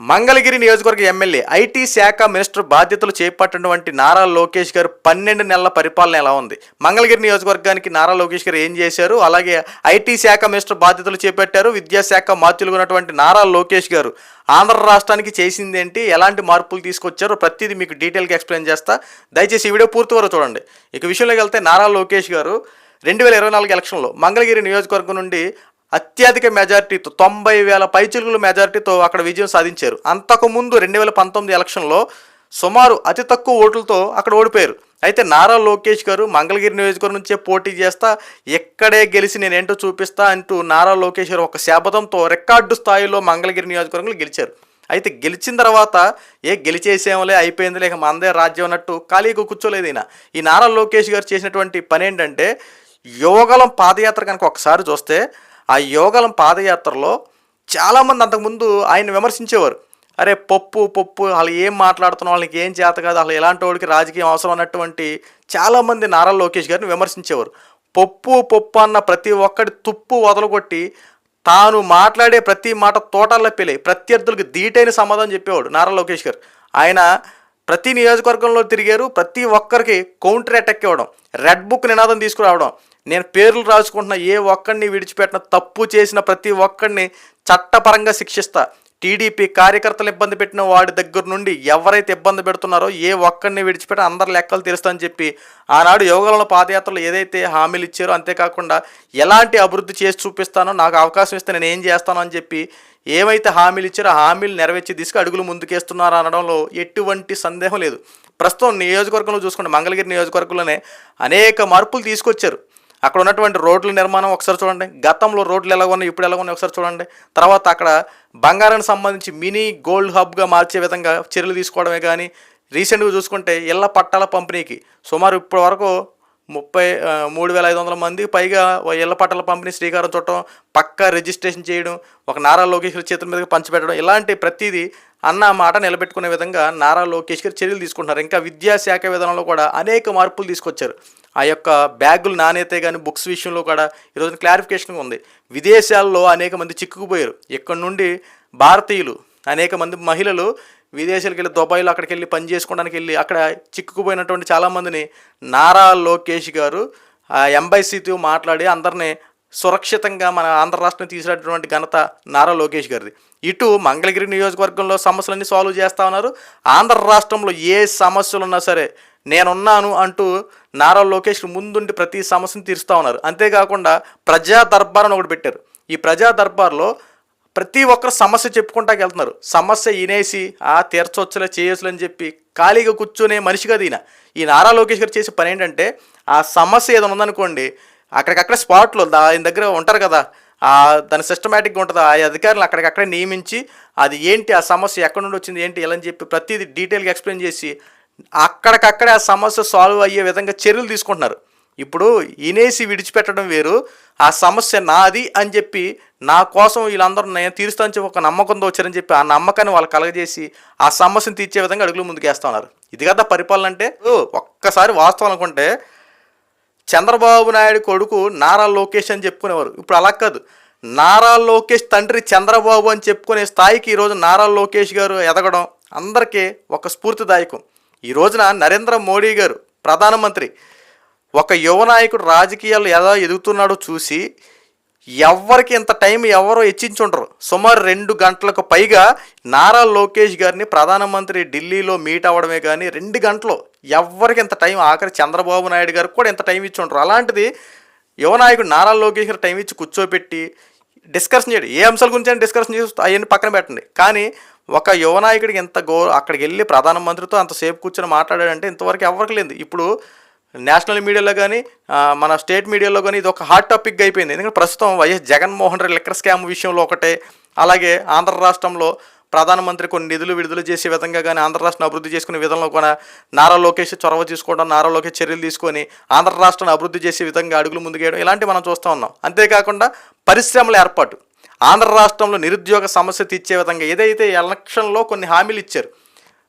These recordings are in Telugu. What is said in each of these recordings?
మంగళగిరి నియోజకవర్గ ఎమ్మెల్యే ఐటీ శాఖ మినిస్టర్ బాధ్యతలు చేపట్టినటువంటి నారా లోకేష్ గారు పన్నెండు నెలల పరిపాలన ఎలా ఉంది? మంగళగిరి నియోజకవర్గానికి నారా లోకేష్ గారు ఏం చేశారు? అలాగే ఐటీ శాఖ మినిస్టర్ బాధ్యతలు చేపట్టారు విద్యాశాఖ మార్చులుగా ఉన్నటువంటి నారా లోకేష్ గారు ఆంధ్ర రాష్ట్రానికి చేసింది ఏంటి? ఎలాంటి మార్పులు తీసుకొచ్చారో? ప్రతిదీ మీకు డీటెయిల్గా ఎక్స్ప్లెయిన్ చేస్తా. దయచేసి ఈ వీడియో పూర్తి వరకు చూడండి. ఇక విషయంలోకి వెళ్తే నారా లోకేష్ గారు రెండు వేల ఇరవై నాలుగు ఎలక్షన్లో మంగళగిరి నియోజకవర్గం నుండి అత్యధిక మెజారిటీతో తొంభై వేల పైచిలుగుల మెజారిటీతో అక్కడ విజయం సాధించారు. అంతకుముందు రెండు వేల పంతొమ్మిది ఎలక్షన్లో సుమారు అతి తక్కువ ఓట్లతో అక్కడ ఓడిపోయారు. అయితే నారా లోకేష్ గారు మంగళగిరి నియోజకవర్గం నుంచే పోటీ చేస్తా ఎక్కడే గెలిచి నేనేంటో చూపిస్తా అంటూ నారా లోకేష్ గారు ఒక శాపథంతో రికార్డు స్థాయిలో మంగళగిరి నియోజకవర్గంలో గెలిచారు. అయితే గెలిచిన తర్వాత ఏ గెలిచేసేమలే అయిపోయింది లేక మందే రాజ్యం అన్నట్టు ఖాళీగా కూర్చోలేదు ఈయన. ఈ నారా లోకేష్ గారు చేసినటువంటి పని ఏంటంటే యోగలం పాదయాత్ర కనుక ఒకసారి చూస్తే ఆ యోగలం పాదయాత్రలో చాలామంది అంతకుముందు ఆయన విమర్శించేవారు. అరే పప్పు పప్పు వాళ్ళు ఏం మాట్లాడుతున్న వాళ్ళకి ఏం చేత కాదు? అసలు ఎలాంటి వాడికి రాజకీయం అవసరం అన్నటువంటి చాలామంది నారా లోకేష్ గారిని విమర్శించేవారు. పప్పు పప్పు అన్న ప్రతి ఒక్కటి తుప్పు వదలగొట్టి తాను మాట్లాడే ప్రతి మాట తోటల్లో పెళ్ళి ప్రత్యర్థులకు ధీటైన సమాధానం చెప్పేవాడు నారా లోకేష్ గారు. ఆయన ప్రతి నియోజకవర్గంలో తిరిగారు ప్రతి ఒక్కరికి కౌంటర్ అటాక్ ఇవ్వడం రెడ్ బుక్ నినాదం తీసుకురావడం నేను పేర్లు రాసుకుంటున్న ఏ ఒక్కడిని విడిచిపెట్టిన తప్పు చేసిన ప్రతి ఒక్కడిని చట్టపరంగా శిక్షిస్తా. టీడీపీ కార్యకర్తలు ఇబ్బంది పెట్టిన వాడి దగ్గర నుండి ఎవరైతే ఇబ్బంది పెడుతున్నారో ఏ ఒక్కడిని విడిచిపెట్టి అందరి లెక్కలు తీరుస్తానని చెప్పి ఆనాడు యోగంలో పాదయాత్రలు ఏదైతే హామీలు ఇచ్చారో అంతేకాకుండా ఎలాంటి అభివృద్ధి చేసి చూపిస్తానో నాకు అవకాశం ఇస్తే నేను ఏం చేస్తానో అని చెప్పి ఏమైతే హామీలు ఇచ్చారో ఆ హామీలు నెరవేర్చి తీసుకు అడుగులు ముందుకేస్తున్నారు అనడంలో ఎటువంటి సందేహం లేదు. ప్రస్తుతం నియోజకవర్గంలో చూసుకుంటే మంగళగిరి నియోజకవర్గంలోనే అనేక మార్పులు తీసుకొచ్చారు. అక్కడ ఉన్నటువంటి రోడ్ల నిర్మాణం ఒకసారి చూడండి. గతంలో రోడ్లు ఎలా ఉన్నాయి ఇప్పుడు ఎలా ఉన్నాయి ఒకసారి చూడండి. తర్వాత అక్కడ బంగారానికి సంబంధించి మినీ గోల్డ్ హబ్గా మార్చే విధంగా చర్యలు తీసుకోవడమే కానీ రీసెంట్గా చూసుకుంటే ఇళ్ళ పట్టాల పంపిణీకి సుమారు ఇప్పటి వరకు ముప్పై మూడు వేల ఐదు వందల మంది పైగా ఇళ్ళ పట్టాల పంపిణీ శ్రీకారం చుట్టడం పక్కా రిజిస్ట్రేషన్ చేయడం ఒక నారా లోకేష్ చేతుల మీదకి పంచిపెట్టడం ఇలాంటి ప్రతిదీ అన్న మాట నిలబెట్టుకునే విధంగా నారా లోకేష్ గారు చర్యలు తీసుకుంటున్నారు. ఇంకా విద్యాశాఖ విధానంలో కూడా అనేక మార్పులు తీసుకొచ్చారు. ఆ యొక్క బ్యాగులు నాణ్యత కానీ బుక్స్ విషయంలో కూడా ఈరోజు క్లారిఫికేషన్ ఉంది. విదేశాల్లో అనేక మంది చిక్కుకుపోయారు. ఇక్కడ నుండి భారతీయులు అనేక మంది మహిళలు విదేశాలకు వెళ్ళి దుబాయ్లో అక్కడికి వెళ్ళి పని చేసుకోవడానికి వెళ్ళి అక్కడ చిక్కుకుపోయినటువంటి చాలామందిని నారా లోకేష్ గారు ఆ ఎంబైసీతో మాట్లాడి అందరినీ సురక్షితంగా మన ఆంధ్ర రాష్ట్రం తీసినటువంటి ఘనత నారా లోకేష్ గారిది. ఇటు మంగళగిరి నియోజకవర్గంలో సమస్యలన్నీ సాల్వ్ చేస్తా ఉన్నారు. ఆంధ్ర రాష్ట్రంలో ఏ సమస్యలు ఉన్నా సరే నేనున్నాను అంటూ నారా లోకేష్ ముందుండి ప్రతి సమస్యను తీరుస్తూ ఉన్నారు. అంతేకాకుండా ప్రజా దర్బార్ అని ఒకటి పెట్టారు. ఈ ప్రజా దర్బార్లో ప్రతి ఒక్కరు సమస్య చెప్పుకుంటాకి వెళ్తున్నారు. సమస్య ఇనేసి ఆ తీర్చొచ్చులే చేయొచ్చులే అని చెప్పి ఖాళీగా కూర్చునే మనిషిగా దీన ఈ నారా లోకేష్ గారు చేసే పని ఏంటంటే ఆ సమస్య ఏదైనా ఉందనుకోండి అక్కడికక్కడ స్పాట్లో దా- ఆయన దగ్గర ఉంటారు కదా. దాని సిస్టమేటిక్గా ఉంటుంది. ఆ అధికారులు అక్కడికక్కడే నియమించి అది ఏంటి ఆ సమస్య ఎక్కడి నుండి వచ్చింది ఏంటి ఇలా అని చెప్పి ప్రతిదీ డీటెయిల్గా ఎక్స్ప్లెయిన్ చేసి అక్కడికక్కడే ఆ సమస్య సాల్వ్ అయ్యే విధంగా చర్యలు తీసుకుంటున్నారు. ఇప్పుడు ఇనేసి విడిచిపెట్టడం వేరు. ఆ సమస్య నాది అని చెప్పి నా కోసం వీళ్ళందరూ నేను తీరుస్తాను చెప్పి ఒక నమ్మకంతో వచ్చారని చెప్పి ఆ నమ్మకాన్ని వాళ్ళు కలగజేసి ఆ సమస్యను తీర్చే విధంగా అడుగులు ముందుకేస్తా ఉన్నారు. ఇది కదా పరిపాలన అంటే? ఓ, ఒక్కసారి వాస్తవం అనుకుంటే చంద్రబాబు నాయుడు కొడుకు నారా లోకేష్ అని చెప్పుకునేవారు. ఇప్పుడు అలా కాదు. నారా లోకేష్ తండ్రి చంద్రబాబు అని చెప్పుకునే స్థాయికి ఈరోజు నారా లోకేష్ గారు ఎదగడం అందరికీ ఒక స్ఫూర్తిదాయకం. ఈ రోజున నరేంద్ర మోడీ గారు ప్రధానమంత్రి ఒక యువ నాయకుడు రాజకీయాలు ఎలా ఎదుగుతున్నాడో చూసి ఎవరికి ఇంత టైం ఎవరో హెచ్చించుంటారు సుమారు రెండు గంటలకు పైగా నారా లోకేష్ గారిని ప్రధానమంత్రి ఢిల్లీలో మీట్ అవ్వడమే కానీ రెండు గంటలు ఎవరికి ఇంత టైం ఆఖరి చంద్రబాబు నాయుడు గారికి కూడా ఇంత టైం ఇచ్చి ఉంటారు అలాంటిది యువనాయకుడు నారా లోకేష్ గారు టైం ఇచ్చి కూర్చోబెట్టి డిస్కషన్ చేయడు. ఏ అంశాల గురించి అయినా డిస్కషన్ చేసి అవన్నీ పక్కన పెట్టండి. కానీ ఒక యువనాయకుడికి ఎంత గో అక్కడికి వెళ్ళి ప్రధానమంత్రితో అంతసేపు కూర్చొని మాట్లాడాడంటే ఇంతవరకు ఎవరికి లేదు. ఇప్పుడు నేషనల్ మీడియాలో కానీ మన స్టేట్ మీడియాలో కానీ ఇది ఒక హాట్ టాపిక్గా అయిపోయింది. ఎందుకంటే ప్రస్తుతం YS Jaganmohan Reddy liquor scam విషయంలో ఒకటే అలాగే ఆంధ్ర రాష్ట్రంలో ప్రధానమంత్రి కొన్ని నిధులు విడుదల చేసే విధంగా కానీ ఆంధ్ర రాష్ట్రం అభివృద్ధి చేసుకునే విధంలో కూడా నారా లోకేష్ చొరవ తీసుకోవడం నారా లోకేష్ చర్యలు తీసుకొని ఆంధ్ర రాష్ట్రాన్ని అభివృద్ధి చేసే విధంగా అడుగులు ముందుకేయడం ఇలాంటివి మనం చూస్తూ ఉన్నాం. అంతేకాకుండా పరిశ్రమల ఏర్పాటు. ఆంధ్ర రాష్ట్రంలో నిరుద్యోగ సమస్య తీర్చే విధంగా ఏదైతే ఎలక్షన్లో కొన్ని హామీలు ఇచ్చారు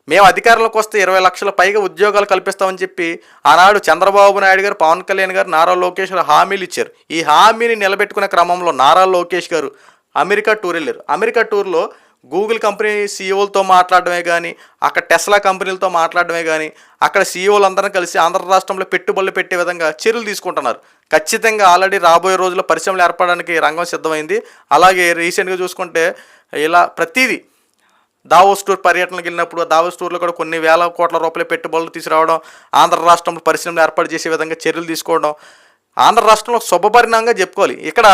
మేము అధికారంలోకి వస్తే ఇరవై లక్షల పైగా ఉద్యోగాలు కల్పిస్తామని చెప్పి ఆనాడు చంద్రబాబు నాయుడు గారు పవన్ కళ్యాణ్ గారు నారా లోకేష్ గారు హామీలు ఇచ్చారు. ఈ హామీని నిలబెట్టుకునే క్రమంలో నారా లోకేష్ గారు అమెరికా టూర్ వెళ్ళారు. అమెరికా టూర్లో గూగుల్ కంపెనీ సీఈఓలతో మాట్లాడడమే కానీ అక్కడ టెస్లా కంపెనీలతో మాట్లాడడమే కానీ అక్కడ సీఈఓలు అందరం కలిసి ఆంధ్ర రాష్ట్రంలో పెట్టుబడులు పెట్టే విధంగా చర్యలు తీసుకుంటున్నారు. ఖచ్చితంగా ఆల్రెడీ రాబోయే రోజుల్లో పరిశ్రమలు ఏర్పడడానికి రంగం సిద్ధమైంది. అలాగే రీసెంట్గా చూసుకుంటే ఇలా ప్రతిదీ దావోస్ టూర్ పర్యటనకు వెళ్ళినప్పుడు ఆ దావోస్ టూర్లో కూడా కొన్ని వేల కోట్ల రూపాయల పెట్టుబడులు తీసుకురావడం ఆంధ్ర రాష్ట్రంలో పరిశ్రమలు ఏర్పాటు చేసే విధంగా చర్యలు తీసుకోవడం ఆంధ్ర రాష్ట్రంలో శుభపరిణామంగా చెప్పుకోవాలి. ఇక్కడ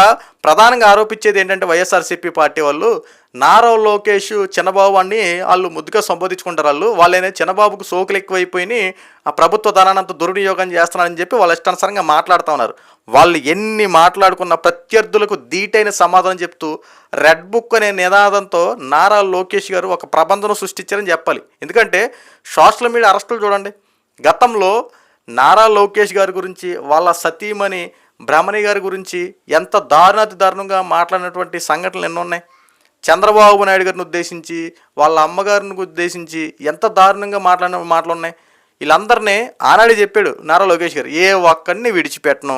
ప్రధానంగా ఆరోపించేది ఏంటంటే వైఎస్ఆర్సీపీ పార్టీ వాళ్ళు నారా లోకేష్ చిన్నబాబు అని వాళ్ళు ముద్దుగా సంబోధించుకుంటారు వాళ్ళు. వాళ్ళైనా చిన్నబాబుకు సోకులు ఎక్కువైపోయి ఆ ప్రభుత్వ ధనానంత దుర్వినియోగం చేస్తున్నారని చెప్పి వాళ్ళు ఇష్టానుసారంగా మాట్లాడుతూ ఉన్నారు. వాళ్ళు ఎన్ని మాట్లాడుకున్న ప్రత్యర్థులకు ధీటైన సమాధానం చెప్తూ రెడ్ బుక్ అనే నినాదంతో నారా లోకేష్ గారు ఒక ప్రబంధను సృష్టించారని చెప్పాలి. ఎందుకంటే సోషల్ మీడియా అరెస్టులు చూడండి. గతంలో నారా లోకేష్ గారి గురించి వాళ్ళ సతీమణి బ్రహ్మణి గారి గురించి ఎంత దారుణాతి దారుణంగా మాట్లాడినటువంటి సంఘటనలు ఎన్నో ఉన్నాయి? చంద్రబాబు నాయుడు గారిని ఉద్దేశించి వాళ్ళ అమ్మగారిని ఉద్దేశించి ఎంత దారుణంగా మాట్లాడిన మాటలు ఉన్నాయి? వీళ్ళందరినీ ఆనాడే చెప్పాడు నారా లోకేష్ గారు ఏ ఒక్కడిని విడిచిపెట్టను.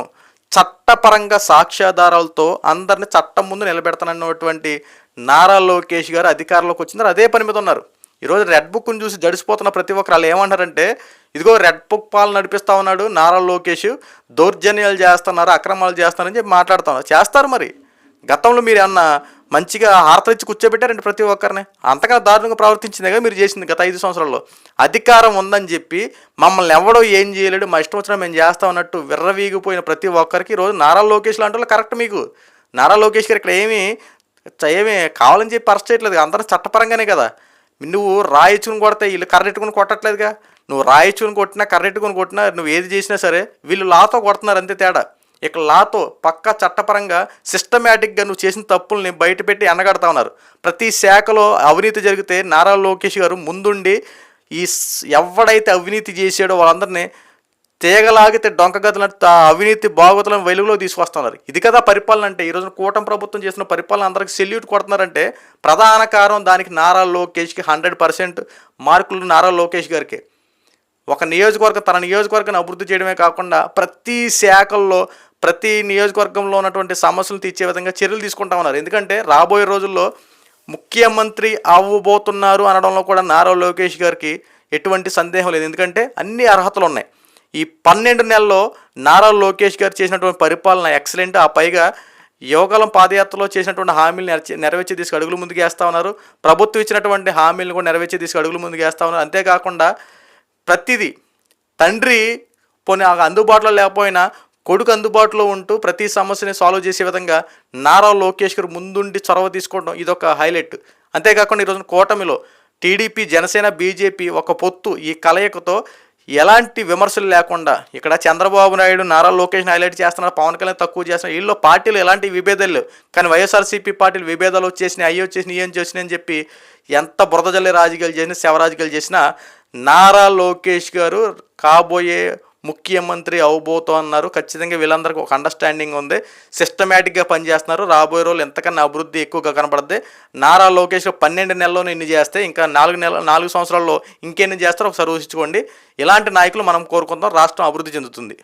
చట్టపరంగా సాక్ష్యాధారాలతో అందరిని చట్టం ముందు నిలబెడతానన్నటువంటి నారా లోకేష్ గారు అధికారంలోకి వచ్చిందారు అదే పని మీద ఉన్నారు. ఈరోజు రెడ్ బుక్ని చూసి జడిసిపోతున్న ప్రతి ఒక్కరు వాళ్ళు ఏమంటారంటే ఇదిగో రెడ్ బుక్ పాలు నడిపిస్తా ఉన్నాడు నారా లోకేష్ దౌర్జన్యాలు చేస్తున్నారు అక్రమాలు చేస్తున్నారని చెప్పి మాట్లాడుతున్నారు చేస్తారు మరి. గతంలో మీరు ఏమన్నా మంచిగా హారతలిచ్చి కూర్చోబెట్టారండి ప్రతి ఒక్కరిని? అంతగా దారుణంగా ప్రవర్తించిందిగా మీరు చేసింది గత ఐదు సంవత్సరాల్లో. అధికారం ఉందని చెప్పి మమ్మల్ని ఎవడో ఏం చేయలేడు మా ఇష్టం వచ్చినా మేము చేస్తాం అన్నట్టు విర్రవీగిపోయిన ప్రతి ఒక్కరికి ఈరోజు నారా లోకేష్ లాంటి వాళ్ళు కరెక్ట్ మీకు. నారా లోకేష్ గారు ఇక్కడ ఏమీ ఏమీ కావాలని చెప్పి అరెస్ట్ చేయట్లేదు అందరూ చట్టపరంగానే కదా. నువ్వు రాయిచుకుని కొడతాయి వీళ్ళు కర్రెట్టుకుని కొట్టట్లేదుగా. నువ్వు రాయిచుకుని కొట్టినా కర్రెట్టుకుని కొట్టినా నువ్వు ఏది చేసినా సరే వీళ్ళు లాతో కొడుతున్నారు అంతే తేడా. ఇక్కడ లాతో పక్క చట్టపరంగా సిస్టమేటిక్గా నువ్వు చేసిన తప్పుల్ని బయటపెట్టి ఎనగడతా ఉన్నారు. ప్రతి శాఖలో అవినీతి జరిగితే నారా లోకేష్ గారు ముందుండి ఈ ఎవడైతే అవినీతి చేసాడో వాళ్ళందరినీ తీగలాగితే డొంకగదులంటే అవినీతి బాగోతులను వెలుగులో తీసుకొస్తున్నారు. ఇది కదా పరిపాలన అంటే ఈరోజు కూటమి ప్రభుత్వం చేసిన పరిపాలన అందరికి సెల్యూట్ కొడుతున్నారంటే ప్రధాన కారణం దానికి నారా లోకేష్కి హండ్రెడ్ పర్సెంట్ మార్కులు నారా లోకేష్ గారికి. ఒక నియోజకవర్గం తన నియోజకవర్గాన్ని అభివృద్ధి చేయడమే కాకుండా ప్రతి శాఖల్లో ప్రతి నియోజకవర్గంలో ఉన్నటువంటి సమస్యలు తీర్చే విధంగా చర్యలు తీసుకుంటా ఉన్నారు. ఎందుకంటే రాబోయే రోజుల్లో ముఖ్యమంత్రి అవ్వబోతున్నారు అనడంలో కూడా నారా లోకేష్ గారికి ఎటువంటి సందేహం లేదు. ఎందుకంటే అన్ని అర్హతలు ఉన్నాయి. ఈ పన్నెండు నెలల్లో నారా లోకేష్ గారు చేసినటువంటి పరిపాలన ఎక్సలెంట్. ఆ పైగా యువకాలం పాదయాత్రలో చేసినటువంటి హామీలు నెరచే తీసుకు అడుగులు ముందుకు వేస్తా ఉన్నారు. ప్రభుత్వం ఇచ్చినటువంటి హామీలను కూడా నెరవేర్చే తీసుకు అడుగులు ముందుకు వేస్తూ ఉన్నారు. అంతేకాకుండా ప్రతిదీ తండ్రి పోనీ అందుబాటులో లేకపోయినా కొడుకు అందుబాటులో ఉంటూ ప్రతి సమస్యని సాల్వ్ చేసే విధంగా నారా లోకేష్ గారు ముందుండి చొరవ తీసుకోవడం ఇదొక హైలైట్ అంతేకాకుండా ఈరోజు కూటమిలో టీడీపీ జనసేన బీజేపీ ఒక పొత్తు ఈ కలయికతో ఎలాంటి విమర్శలు లేకుండా ఇక్కడ చంద్రబాబు నాయుడు నారా లోకేష్ హైలైట్ చేస్తున్నారు. పవన్ కళ్యాణ్ తక్కువ చేస్తున్నారు. వీళ్ళు పార్టీలు ఎలాంటి విభేదాలు? కానీ వైఎస్ఆర్సీపీ పార్టీలు విభేదాలు వచ్చేసినాయి అయ్యి వచ్చేసినాయి ఏం చేసినాయని అని చెప్పి ఎంత బురదజల్లి రాజకీయాలు చేసినా శవరాజకీయాలు చేసినా నారా లోకేష్ గారు కాబోయే ముఖ్యమంత్రి అవబోతో అన్నారు. ఖచ్చితంగా వీళ్ళందరికీ ఒక అండర్స్టాండింగ్ ఉంది. సిస్టమేటిక్గా పనిచేస్తున్నారు. రాబోయే రోజులు ఎంతకన్నా అభివృద్ధి ఎక్కువగా కనపడుద్ది నారా లోకేష్ పన్నెండు నెలల్లోనే ఇన్ని చేస్తే ఇంకా నాలుగు నెల నాలుగు సంవత్సరాల్లో ఇంకెన్ని చేస్తారో ఒకసారి ఊహించుకోండి ఇలాంటి నాయకులు మనం కోరుకుందాం రాష్ట్రం అభివృద్ధి చెందుతుంది.